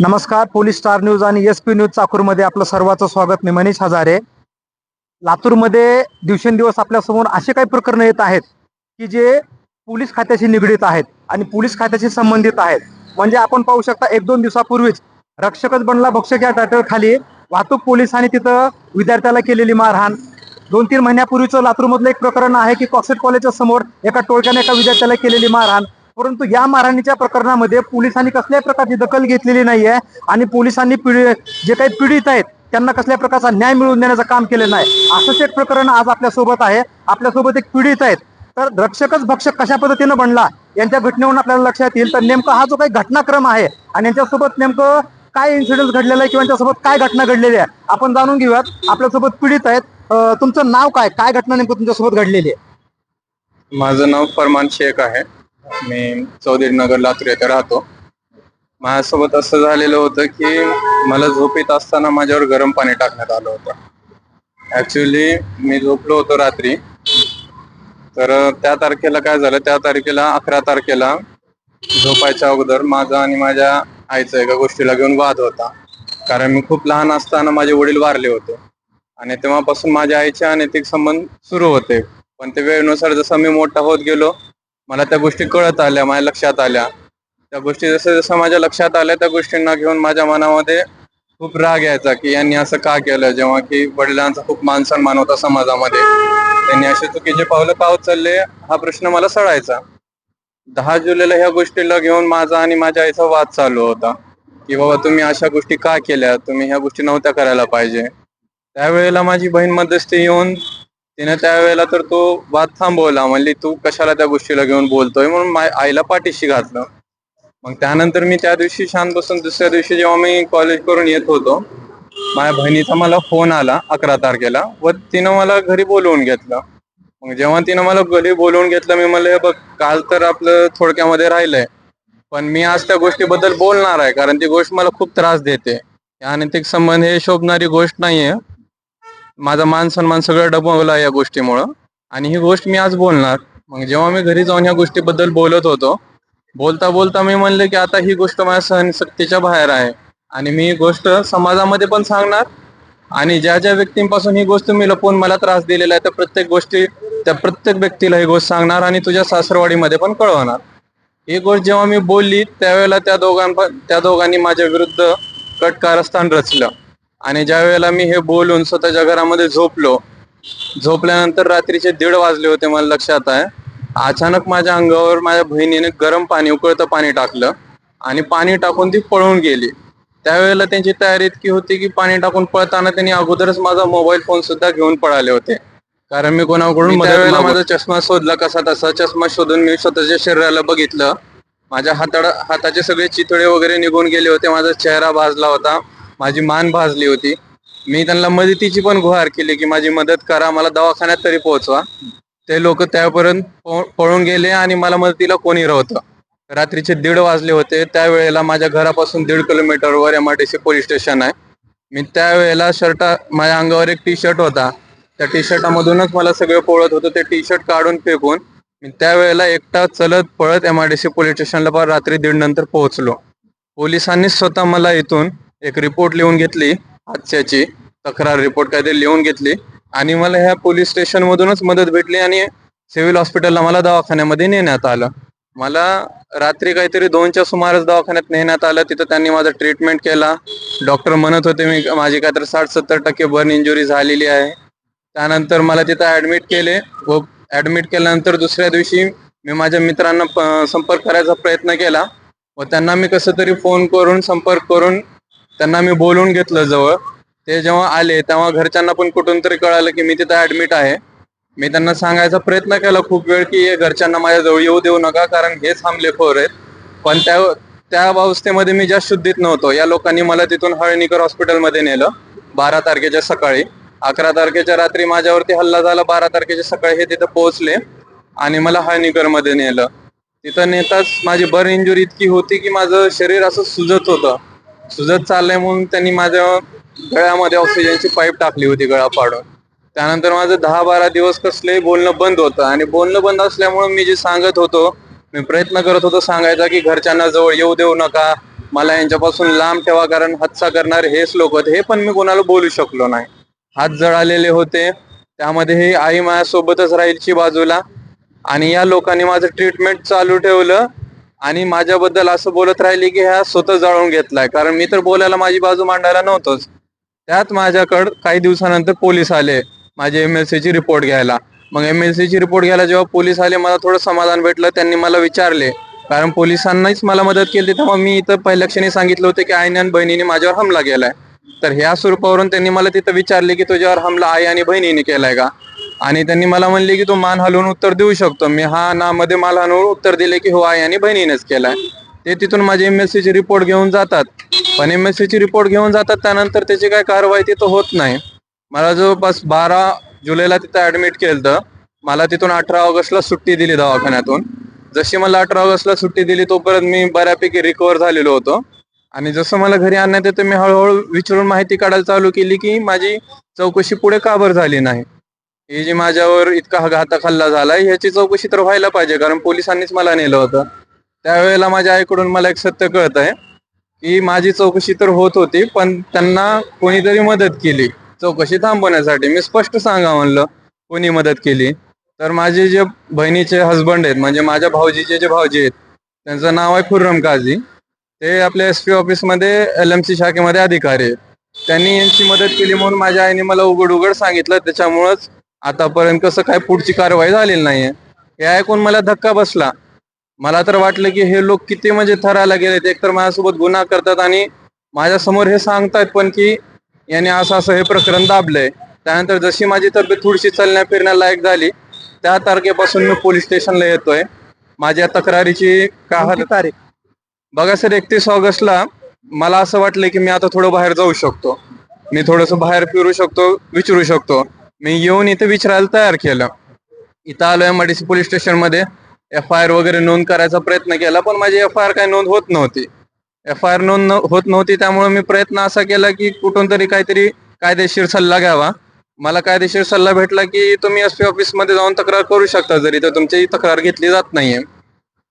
नमस्कार police star news आणि S P news चाकूरमध्ये आपलं सर्वांचं स्वागत. मी मनीष हजारे. लातूरमध्ये दिवसेंदिवस आपल्यासमोर असे काही प्रकरणं येत आहेत की जे पोलीस खात्याशी निगडीत आहेत आणि पोलीस खात्याशी संबंधित आहेत. म्हणजे आपण पाहू शकता एक दोन दिवसापूर्वीच रक्षकच बनला भक्षक या टायटल खाली वाहतूक पोलिसांनी तिथं विद्यार्थ्याला केलेली मारहाण. दोन तीन महिन्यापूर्वीचं लातूरमधलं एक प्रकरण आहे की कॉक्सेट कॉलेजच्या समोर एका टोळक्याने एका विद्यार्थ्याला केलेली मारहाण. परंतु या मारहाणीच्या प्रकरणामध्ये पोलिसांनी कसल्याही प्रकारची दखल घेतलेली नाहीये आणि पोलिसांनी पिढी जे काही पीडित आहेत त्यांना कसल्या प्रकारचा न्याय मिळवून देण्याचं काम केलेलं नाही. असंच एक प्रकरण आज आपल्यासोबत आहे. आपल्यासोबत एक पीडित आहेत. तर रक्षकच भक्षक कशा पद्धतीनं बनला यांच्या घटनेवरून आपल्याला लक्षात येईल. तर नेमका हा जो काही घटनाक्रम आहे आणि यांच्यासोबत नेमकं काय इन्सिडेंट घडलेला आहे किंवा यांच्यासोबत काय घटना घडलेली आहे आपण जाणून घेऊयात. आपल्यासोबत पीडित आहेत. तुमचं नाव काय? काय घटना नेमकं तुमच्यासोबत घडलेली आहे? माझं नाव फरमान शेख आहे. मी चौधरी नगर लातूर येथे राहतो. माझ्यासोबत असं झालेलं होतं की मला झोपेत असताना माझ्यावर गरम पाणी टाकण्यात आलं होतं. ऍक्च्युली मी झोपलो होतो रात्री. तर त्या तारखेला काय झालं? त्या तारखेला अकरा तारखेला झोपायच्या अगोदर माझा आणि माझ्या आईचा एका गोष्टीला घेऊन वाद होता. कारण मी खूप लहान असताना माझे वडील वारले होते. आणि तेव्हापासून माझ्या आईचे अनैतिक संबंध सुरू होते. पण ते वेळेनुसार जसं मी मोठा होत गेलो मला त्या गोष्टी कळत आल्या माझ्या लक्षात आल्या. त्या गोष्टी जसं जसं माझ्या लक्षात आल्या त्या गोष्टींना घेऊन माझ्या मनामध्ये खूप राग यायचा की यांनी असं का केलं? जेव्हा की वडिलांचा खूप मान सन्मान होता समाजामध्ये. त्यांनी असे चुकीचे पावलं का उचलले? हा प्रश्न मला सळायचा दहा जुलैला ह्या गोष्टीला घेऊन माझा आणि माझ्या आईचा वाद चालू होता. की बाबा तुम्ही अशा गोष्टी का केल्या? तुम्ही ह्या गोष्टी नव्हत्या करायला पाहिजे. त्यावेळेला माझी बहीण मध्यस्थी येऊन तिने त्यावेळेला तर तो वाद थांबवला. म्हणली तू कशाला त्या गोष्टीला घेऊन बोलतोय? म्हणून आईला पाठीशी घातलं. मग त्यानंतर मी त्या दिवशी शांत बसून दुसऱ्या दिवशी जेव्हा मी कॉलेज करून येत होतो माझ्या बहिणीचा मला फोन आला अकरा तारखेला व तिनं मला घरी बोलवून घेतलं. मग जेव्हा तिनं मला घरी बोलवून घेतलं मी म्हणलं बघ काल तर आपलं थोडक्यामध्ये राहिलंय पण मी आज त्या गोष्टीबद्दल बोलणार आहे कारण ती गोष्ट मला खूप त्रास देते. आणि अनैतिक संबंध हे शोभणारी गोष्ट नाहीये. माझा मान सन्मान सगळं डबवला या गोष्टीमुळं. आणि ही गोष्ट मी आज बोलणार. मग जेव्हा मी घरी जाऊन ह्या गोष्टीबद्दल बोलत होतो बोलता बोलता मी म्हणले की आता ही गोष्ट माझ्या सहनशक्तीच्या बाहेर आहे. आणि मी ही गोष्ट समाजामध्ये पण सांगणार. आणि ज्या ज्या व्यक्तींपासून ही गोष्ट मी लपवून मला त्रास दिलेला आहे त्या प्रत्येक गोष्टी त्या प्रत्येक व्यक्तीला ही गोष्ट सांगणार आणि तुझ्या सासरवाडीमध्ये पण कळवणार. ही गोष्ट जेव्हा मी बोलली त्यावेळेला त्या दोघां त्या दोघांनी माझ्या विरुद्ध कट कारस्थान रचलं. आणि ज्या वेळेला मी हे बोलून स्वतःच्या घरामध्ये झोपलो झोपल्यानंतर रात्रीचे दीड वाजले होते मला लक्षात आहे. अचानक माझ्या अंगावर माझ्या बहिणीने गरम पाणी उकळतं पाणी टाकलं आणि पाणी टाकून ती पळून गेली. त्यावेळेला त्यांची तयारी इतकी होती की पाणी टाकून पळताना त्यांनी अगोदरच माझा मोबाईल फोन सुद्धा घेऊन पळाले होते. कारण मी कोणाकडून त्यावेळेला माझा चष्मा शोधला कसा तसा चष्मा शोधून मी स्वतःच्या शरीराला बघितलं. माझ्या हाताड हाताचे सगळे चितळे वगैरे निघून गेले होते माझा चेहरा भाजला होता. माझी मान भाजली होती. मी त्यांना मदतीची पण गुहार केली की माझी मदत करा मला दवाखान्यात तरी पोहोचवा. ते लोक त्यापर्यंत पळून गेले आणि मला मदतीला कोणी राहतं रात्रीचे दीड वाजले होते. त्यावेळेला माझ्या घरापासून दीड किलोमीटरवर M R T C police station आहे. मी त्यावेळेला शर्ट माझ्या अंगावर एक टी शर्ट होता. त्या टी शर्टामधूनच मला सगळं पोळत होतं. ते टी शर्ट काढून फेकून मी त्यावेळेला एकटा चलत पळत M R D C police स्टेशनला रात्री दीड नंतर पोहोचलो. पोलिसांनी स्वतः मला इथून एक रिपोर्ट लिहून घेतली हादशाची तक्रार रिपोर्ट काहीतरी लिहून घेतली. आणि मला ह्या पोलीस स्टेशन मधूनच मदत भेटली आणि सिव्हिल हॉस्पिटलला मला दवाखान्यामध्ये नेण्यात आलं. मला रात्री काहीतरी दोनच्या सुमारास दवाखान्यात नेण्यात आलं. तिथं त्यांनी माझा ट्रीटमेंट केला. डॉक्टर म्हणत होते मी माझी काहीतरी साठ सत्तर टक्के बर्न इंजुरी झालेली आहे. त्यानंतर मला तिथं ऍडमिट केले. व ऍडमिट केल्यानंतर दुसऱ्या दिवशी मी माझ्या मित्रांना प- संपर्क करायचा प्रयत्न केला. व त्यांना मी कसं तरी फोन करून संपर्क करून त्यांना मी बोलवून घेतलं जवळ. ते जेव्हा आले तेव्हा घरच्यांना पण कुठून तरी कळालं की मी तिथं ऍडमिट आहे. मी त्यांना सांगायचा प्रयत्न केला खूप वेळ की घरच्यांना माझ्या जवळ येऊ देऊ नका कारण हेच हमलेखोर आहेत. पण त्या त्या अवस्थेमध्ये मी जास्त शुद्धीत नव्हतो. या लोकांनी मला तिथून हळणीकर हॉस्पिटलमध्ये नेलं बारा तारखेच्या सकाळी. अकरा तारखेच्या रात्री माझ्यावरती हल्ला झाला बारा तारखेच्या सकाळी हे तिथं पोहोचले आणि मला हळणीकरमध्ये नेलं. तिथं नेताच माझी बर इंजुरी इतकी होती की माझं शरीर असं सुजत होतं. सुजत चाललंय म्हणून त्यांनी माझ्या गळ्यामध्ये ऑक्सिजनची पाईप टाकली होती गळा पाडून. त्यानंतर माझं दहा बारा दिवस कसलंही बोलणं बंद होतं. आणि बोलणं बंद असल्यामुळे मी जे सांगत होतो मी प्रयत्न करत होतो सांगायचा की घरच्यांना जवळ येऊ देऊ नका. मला यांच्यापासून लांब ठेवा कारण हत्सा करणार हेच लोक होते हे पण मी कोणाला बोलू शकलो नाही. हात जळालेले होते. त्यामध्ये ही आई माझ्यासोबतच राहायची बाजूला. आणि या लोकांनी माझं ट्रीटमेंट चालू ठेवलं. आणि माझ्याबद्दल असं बोलत राहिले की ह्या स्वतः जाळून घेतलाय. कारण मी तर बोलायला माझी बाजू मांडायला नव्हतोच. त्यात माझ्याकडं काही दिवसानंतर पोलीस आले माझे एम एल ची रिपोर्ट घ्यायला. मग एम एल ची रिपोर्ट घ्यायला जेव्हा पोलीस आले मला थोडं समाधान भेटलं त्यांनी मला विचारले. कारण पोलिसांनाच मला मदत केली तेव्हा मी इथं पहिल्या क्षणी सांगितलं होतं की आईने आणि बहिणीने माझ्यावर हमला केलाय. तर ह्या स्वरूपावरून त्यांनी मला तिथं विचारले की तुझ्यावर हमला आई आणि बहिणीने केलाय का? आणि त्यांनी मला म्हणले की तो मान हलवून उत्तर देऊ शकतो. मी हा ना मध्ये मान हलवून उत्तर दिले की हो आई आणि बहिणीनेच केलाय. ते तिथून माझे एम एस ची रिपोर्ट घेऊन जातात. पण एम एस ची रिपोर्ट घेऊन जातात त्यानंतर त्याची काय कारवाई तिथं होत नाही. मला जवळपास बारा जुलैला तिथं ऍडमिट केलं मला तिथून अठरा ऑगस्टला सुट्टी दिली दवाखान्यातून. जशी मला अठरा ऑगस्टला सुट्टी दिली तोपर्यंत मी बऱ्यापैकी रिकवर झालेलो होतो. आणि जसं मला घरी आणण्यात येतं मी हळूहळू विचारून माहिती काढायला चालू केली की माझी चौकशी पुढे काबर झाली नाही? हे जी माझ्यावर इतका घातक हल्ला झालाय ह्याची चौकशी तर व्हायला पाहिजे कारण पोलिसांनीच मला नेलं होतं. त्यावेळेला माझ्या आईकडून मला एक सत्य कळत आहे की माझी चौकशी तर होत होती पण त्यांना कोणीतरी मदत केली. चौकशी थांबवण्यासाठी मी स्पष्ट सांगा म्हणलं कोणी मदत केली. तर माझे जे बहिणीचे हसबंड आहेत म्हणजे माझ्या भाऊजीचे जे भाऊजी आहेत त्यांचं नाव आहे खुर्रम काझी. ते आपल्या एस पी ऑफिसमध्ये एल एम सी शाखेमध्ये अधिकारी आहेत. त्यांनी यांची मदत केली म्हणून माझ्या आईने मला उघड उघड सांगितलं. त्याच्यामुळंच आतापर्यंत कसं काय पुढची कारवाई झालेली नाहीये. हे ऐकून मला धक्का बसला. मला तर वाटलं की हे लोक किती म्हणजे थराला गेलेत एकतर माझ्यासोबत गुन्हा करतात आणि माझ्यासमोर हे सांगतायत पण की याने असं असं हे प्रकरण दाबलंय. त्यानंतर जशी माझी तब्येत थोडीशी चालण्या फिरण्या लायक झाली त्या तारखेपासून मी पोलीस स्टेशनला येतोय. माझ्या तक्रारीची का कोणती तारीख? बघा सर एकतीस ऑगस्टला मला असं वाटलं की मी आता थोडं बाहेर जाऊ शकतो. मी थोडस बाहेर फिरू शकतो विचारू शकतो. मी येऊन इथे विचारायला तयार केलं. इथं आलो एमआयडीसी पोलीस स्टेशनमध्ये. एफ आय आर वगैरे नोंद करायचा प्रयत्न केला पण माझी एफ आय आर काही नोंद होत नव्हती. एफ आय आर नोंद न- होत नव्हती त्यामुळे मी प्रयत्न असा केला की कुठून तरी काहीतरी कायदेशीर सल्ला घ्यावा. मला कायदेशीर सल्ला भेटला की तुम्ही एस पी ऑफिसमध्ये जाऊन तक्रार करू शकता जरी तर तुमची तक्रार घेतली जात नाहीये.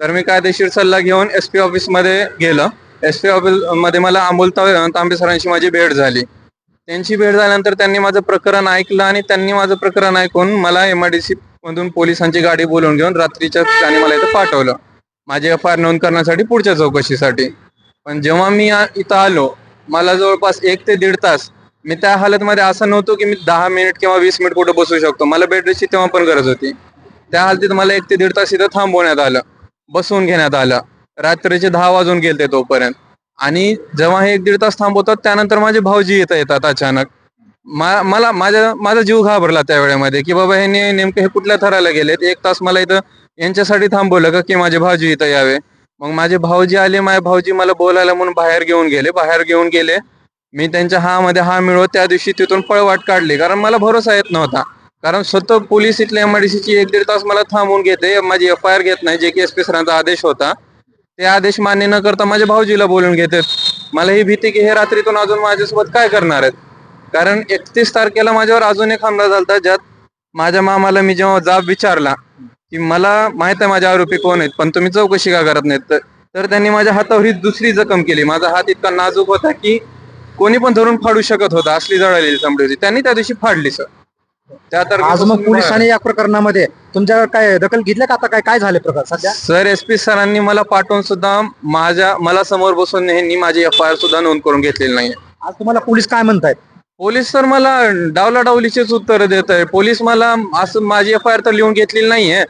तर मी कायदेशीर सल्ला घेऊन एस पी ऑफिसमध्ये गेलं. एस पी ऑफिसमध्ये मला अमोल तांबे सरांशी माझी भेट झाली. त्यांची भेट झाल्यानंतर त्यांनी माझं प्रकरण ऐकलं आणि त्यांनी माझं प्रकरण ऐकून मला एमआयडीसी मधून पोलिसांची गाडी बोलवून घेऊन रात्रीच्या ठिकाणी मला इथं पाठवलं. माझी एफ आय आर नोंद करण्यासाठी पुढच्या चौकशीसाठी. पण जेव्हा मी इथं आलो मला जवळपास एक ते दीड तास मी त्या हालतमध्ये असं नव्हतो की मी दहा मिनिट किंवा वीस मिनिट कुठं बसू शकतो. मला बेडरेस्टची तेव्हा पण गरज होती. त्या हालतीत मला एक ते दीड तास इथं थांबवण्यात आलं. बसवून घेण्यात आलं. रात्रीचे दहा वाजून गेले तोपर्यंत. आणि जेव्हा हे एक दीड तास थांबवतात त्यानंतर माझे भाऊजी येत येतात अचानक. मा- मला माझ्या माझा जीव घाबरला त्या वेळेमध्ये की बाबा हे नेमकं हे कुठल्या थराला गेलेत? एक तास मला इथं यांच्यासाठी थांबवलं का की माझे भाऊजी इथं यावे? मग माझे भाऊजी आले माझे भाऊजी मला बोलायला म्हणून बाहेर घेऊन गेले. बाहेर घेऊन गेले. मी त्यांच्या हा मध्ये हा मिळवत त्या दिवशी तिथून पळवाट काढली. कारण मला भरोसा येत नव्हता. कारण स्वतः पोलीस इथल्या एमआयडीसीची एक दीड तास मला थांबवून घेते. माझी एफ आय आर घेत नाही जे की एस पी सरांचा आदेश होता. ते आदेश मान्य न करता माझ्या भाऊजीला बोलून घेतात. मला ही भीती की हे रात्रीतून अजून माझ्यासोबत काय करणार आहेत? कारण एकतीस तारखेला माझ्यावर अजून एक हमला झाला ज्यात माझ्या मामाला मी जेव्हा जाब विचारला की मला माहीत आहे माझ्या आरोपी कोण आहेत पण तुम्ही चौकशी का करत नाहीत? तर- त्यांनी माझ्या हातावर ही दुसरी जखम केली. माझा हात इतका नाजूक होता की कोणी पण धरून फाडू शकत होता असली जळालेली चमडी होती. त्यांनी त्या दिवशी फाडली सर आज मग पोलिसांनी या प्रकरणामध्ये तुमच्याकडे काय दखल घेतल्या का आता काय काय झाले प्रकार सध्या? सर एस पी सरांनी मला पाठवून सुद्धा माझ्या मला समोर बसून यांनी माझी एफ आय आर सुद्धा नोंद करून घेतलेली नाहीये. आज तुम्हाला पोलीस काय म्हणतायत? पोलीस सर मला डावला डावलीचेच उत्तर देत आहे. पोलीस मला असं माझी एफ आय आर तर लिहून घेतलेली नाहीये.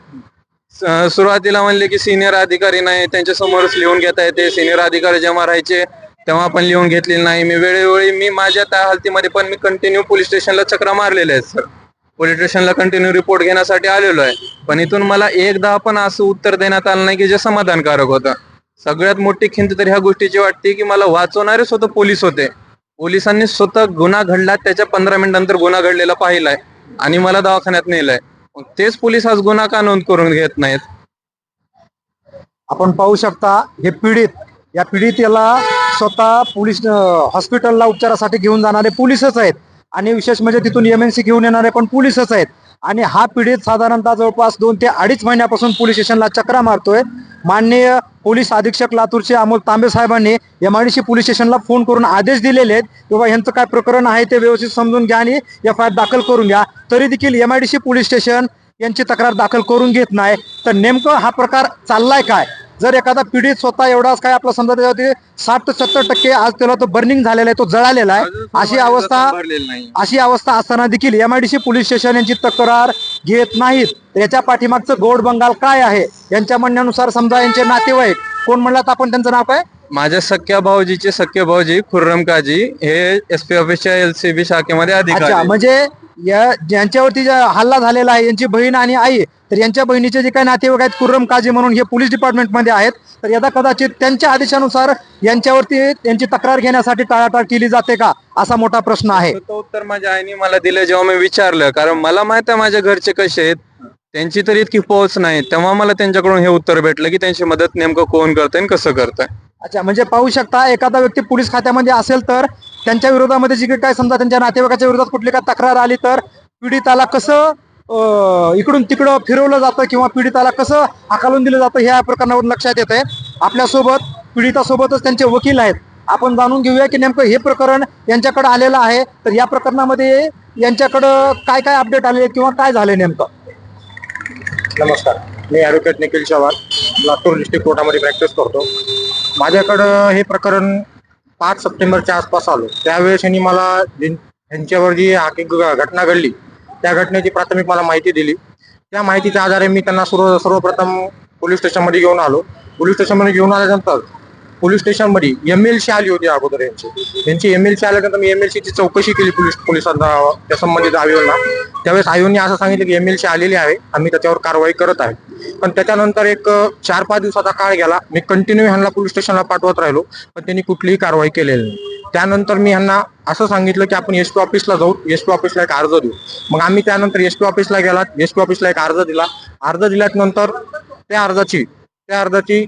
सुरुवातीला म्हणले की सिनियर अधिकारी नाही त्यांच्या समोरच लिहून घेता येते सिनियर अधिकारी जेव्हा राहायचे तेव्हा पण लिहून घेतलेली नाही. मी वेळोवेळी मी माझ्या त्या हालतीमध्ये पण मी कंटिन्यू पोलीस स्टेशनला चक्रा मारलेल्या आहेत सर. पोलीस स्टेशनला कंटिन्यू रिपोर्ट घेण्यासाठी आलेलो आहे. पण इथून मला एकदा पण असं उत्तर देण्यात आलं नाही की जे समाधानकारक होतं. सगळ्यात मोठी खिंत तर ह्या गोष्टीची वाटते की मला वाचवणारे स्वतः पोलीस होते. पोलिसांनी स्वतः गुन्हा घडला त्याच्या पंधरा मिनिटांनंतर गुन्हा घडलेला पाहिलाय आणि मला दवाखान्यात नेलंय. तेच पोलीस आज गुन्हा का नोंद करून घेत नाहीत? आपण पाहू शकता हे पीडित या पीडित याला स्वतः पोलीस हॉस्पिटलला उपचारासाठी घेऊन जाणारे पोलीसच आहेत. आणि विशेष म्हणजे तिथून एमएनसी घेऊन येणारे पण पोलीसच आहेत. आणि हा पीडित साधारणतः जवळपास दोन ते अडीच महिन्यापासून पोलीस स्टेशनला चक्रा मारतोय. माननीय पोलीस अधीक्षक लातूरचे अमोल तांबे साहेबांनी M I D C police स्टेशनला फोन करून आदेश दिलेले आहेत. की बाबा यांचं काय प्रकरण आहे ते व्यवस्थित समजून घ्या आणि एफ आय आर दाखल करून घ्या. तरी देखील M I D C police station यांची तक्रार दाखल करून घेत नाही. तर नेमकं हा प्रकार चाललाय काय? जर एखादा पीडित स्वतः एवढाच काय आपला समजा त्याच्यावरती साठ ते सत्तर टक्के आज त्याला तो बर्निंग झालेला आहे तो जळालेला आहे अशी अवस्था अशी अवस्था असताना देखील M I D C police station यांची तक्रार घेत नाहीत. याच्या पाठीमागचं गोड बंगाल काय आहे? यांच्या म्हणण्यानुसार समजा यांचे नातेवाईक कोण म्हणलात आपण त्यांचं नाव काय? माझ्या सख्या भाऊजीचे सख्य भाऊजी खुर्रम काजी हे एस पी ऑफिसच्या एलसीबी शाखेमध्ये अधिकारी. म्हणजे या ज्यांच्यावरती ज्या हल्ला झालेला आहे यांची बहीण आणि आई तर यांच्या बहिणीचे जे काही नातेवाईक आहेत कुर्रम काजी म्हणून हे पोलीस डिपार्टमेंटमध्ये आहेत. तर यदा कदाचित त्यांच्या आदेशानुसार यांच्यावरती यांची तक्रार घेण्यासाठी टाळाटाळ केली जाते का असा मोठा प्रश्न आहे. तो उत्तर माझ्या आईने मला दिलं जेव्हा मी विचारलं. कारण मला माहीत आहे माझ्या घरचे कसे आहेत. त्यांची तर इतकी पोहोच नाही. तेव्हा मला त्यांच्याकडून हे उत्तर भेटलं की त्यांची मदत नेमकं कोण करतंय आणि कसं करतंय. अच्छा म्हणजे पाहू शकता एखादा व्यक्ती पोलीस खात्यामध्ये असेल तर त्यांच्या विरोधामध्ये जी काही काय समजा त्यांच्या नातेवाईकाच्या विरोधात कुठली काय तक्रार आली तर पीडिताला कसं इकडून तिकडं फिरवलं जातं किंवा पीडिताला कसं हाकालून दिलं जातं ह्या प्रकरणावरून लक्षात येत आहे आपल्यासोबत पीडितासोबतच त्यांचे वकील आहेत. आपण जाणून घेऊया की नेमकं हे प्रकरण यांच्याकडे आलेलं आहे. तर या प्रकरणामध्ये यांच्याकडं काय काय अपडेट आले किंवा काय झाले नेमकं? नमस्कार. मी ॲडव्होकेट निखिल चव्हाण. लातूर डिस्ट्रिक्ट कोर्टामध्ये प्रॅक्टिस करतो. माझ्याकडं हे प्रकरण पाच सप्टेंबरच्या आसपास आलो. त्यावेळेस यांनी मला जिन- यांच्यावर जी हाकी घटना घडली. त्या घटनेची प्राथमिक मला माहिती दिली. त्या माहितीच्या आधारे मी त्यांना सर्व सर्वप्रथम पोलीस स्टेशनमध्ये घेऊन आलो. पोलीस स्टेशनमध्ये घेऊन आल्यानंतर पोलीस स्टेशनमध्ये एम एल सी आली होती अगोदर यांची. यांची एम एल सी आल्यानंतर मी एम एल सीची चौकशी केली पोलीस पोलिसांना त्या संबंधित आयोजना त्यावेळेस आयोने असं सांगितलं की एम एल सी आलेली आहे आम्ही त्याच्यावर कारवाई करत आहे. पण त्याच्यानंतर एक चार पाच दिवसाचा काळ गेला मी कंटिन्यू ह्यांना पोलीस स्टेशनला पाठवत राहिलो पण त्यांनी कुठलीही कारवाई केलेली नाही. त्यानंतर मी ह्यांना असं सांगितलं की आपण एस पी ऑफिसला जाऊ एस पी ऑफिसला एक अर्ज देऊ. मग आम्ही त्यानंतर एस पी ऑफिसला गेला एस पी ऑफिसला एक अर्ज दिला. अर्ज दिल्यानंतर त्या अर्जाची त्या अर्जाची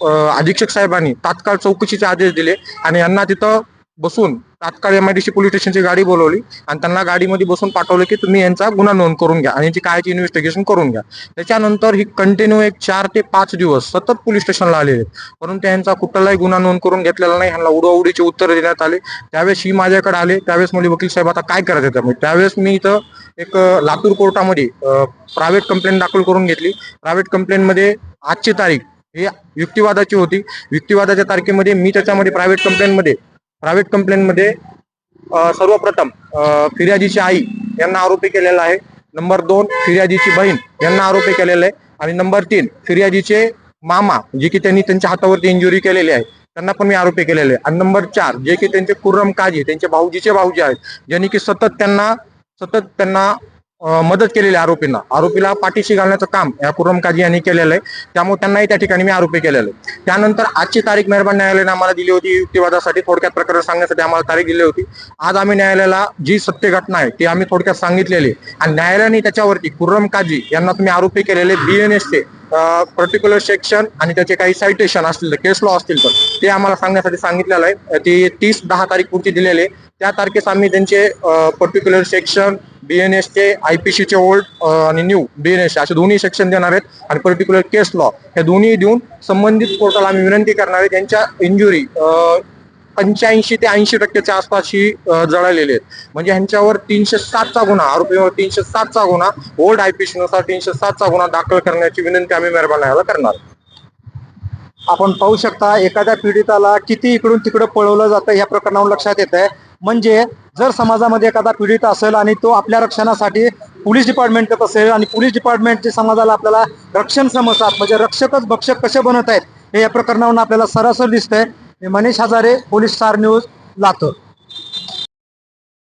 अधीक्षक साहेबांनी तात्काळ चौकशीचे आदेश दिले आणि यांना तिथं बसून तात्काळ M I D C police स्टेशनची गाडी बोलवली आणि त्यांना गाडीमध्ये बसून पाठवलं की तुम्ही यांचा गुन्हा नोंद करून घ्या आणि याची कायची इन्व्हेस्टिगेशन करून घ्या. त्याच्यानंतर ही कंटिन्यू एक चार ते पाच दिवस सतत पोलीस स्टेशनला आलेले परंतु यांचा कुठलाही गुन्हा नोंद करून घेतलेला नाही. ह्यांना उडवाउडीचे उत्तर देण्यात आले. त्यावेळेस ही माझ्याकडे आले. त्यावेळेस म्हणजे वकील साहेब आता काय करायचं त्यामुळे त्यावेळेस मी इथं एक लातूर कोर्टामध्ये प्रायव्हेट कंप्लेंट दाखल करून घेतली. प्रायव्हेट कंप्लेंटमध्ये आजची तारीख हे युक्तिवादाची होती. युक्तिवादाच्या तारखेमध्ये मी त्याच्यामध्ये प्रायव्हेट कंप्लेंटमध्ये प्रायव्हेट कंप्लेंटमध्ये सर्वप्रथम फिर्याजीची फिर्यादीची आई यांना आरोपी केलेला आहे. नंबर दोन फिर्यादीची बहीण यांना आरोपी केलेला आहे. आणि नंबर तीन फिर्यादीचे मामा जे की त्यांनी त्यांच्या हातावरती इंजुरी केलेली आहे त्यांना पण मी आरोपी केलेले आहे. आणि नंबर चार जे की त्यांचे कुर्रम काजी त्यांचे भाऊजीचे भाऊजी आहेत ज्यांनी की सतत त्यांना सतत त्यांना मदत केलेली आहे आरोपींना. आरोपीला पाठीशी घालण्याचं काम या कुरम काजी यांनी केलेलं आहे. त्यामुळे त्यांनाही त्या ठिकाणी मी आरोपी केलेलं आहे. त्यानंतर आजची तारीख मेहरबान न्यायालयाने आम्हाला दिली होती. युक्तिवादासाठी थोडक्यात प्रकरण सांगण्यासाठी आम्हाला तारीख दिली होती. आज आम्ही न्यायालयाला जी सत्य घटना आहे ती आम्ही थोडक्यात सांगितलेली आहे. आणि न्यायालयाने त्याच्यावरती कुर्रम काजी यांना तुम्ही आरोपी केलेले बीएनएसचे पर्टिक्युलर सेक्शन आणि त्याचे काही सायटेशन असतील तर केस लॉ असतील तर ते आम्हाला सांगण्यासाठी सांगितलेलं आहे. ते तीस दहा तारीख पुढची दिलेले आहे. त्या तारखेस आम्ही त्यांचे पर्टिक्युलर सेक्शन बीएनएस चे आयपीसीचे ओल्ड आणि न्यू बीएनएस असे दोन्ही सेक्शन देणार आहेत. आणि पर्टिक्युलर केस लॉ हे दोन्ही देऊन संबंधित कोर्टाला आम्ही विनंती करणार आहे त्यांच्या इंजुरी पंच्याऐंशी ते ऐंशी टक्क्याच्या आसपास ही जळालेली आहेत. म्हणजे ह्यांच्यावर तीनशे सातचा गुन्हा आरोपीवर तीनशे सातचा गुन्हा ओल्ड आयपीसीनुसार तीनशे सातचा गुन्हा दाखल करण्याची विनंती आम्ही मेहरबान करणार. आपण पाहू शकता एखाद्या पीडिताला किती इकडून तिकडं पळवलं जातं ह्या प्रकरणावर लक्षात येत आहे म्हणजे जर समाजामध्ये एखादा पीडित असेल आणि तो आपल्या रक्षणासाठी पोलीस डिपार्टमेंटत असेल आणि पोलीस डिपार्टमेंटचे समाजाला आपल्याला रक्षण समजतात म्हणजे रक्षकच भक्षक कसे बनत आहेत हे या प्रकरणावरून आपल्याला सरासर दिसतंय. Manish Hazare police star news Latur.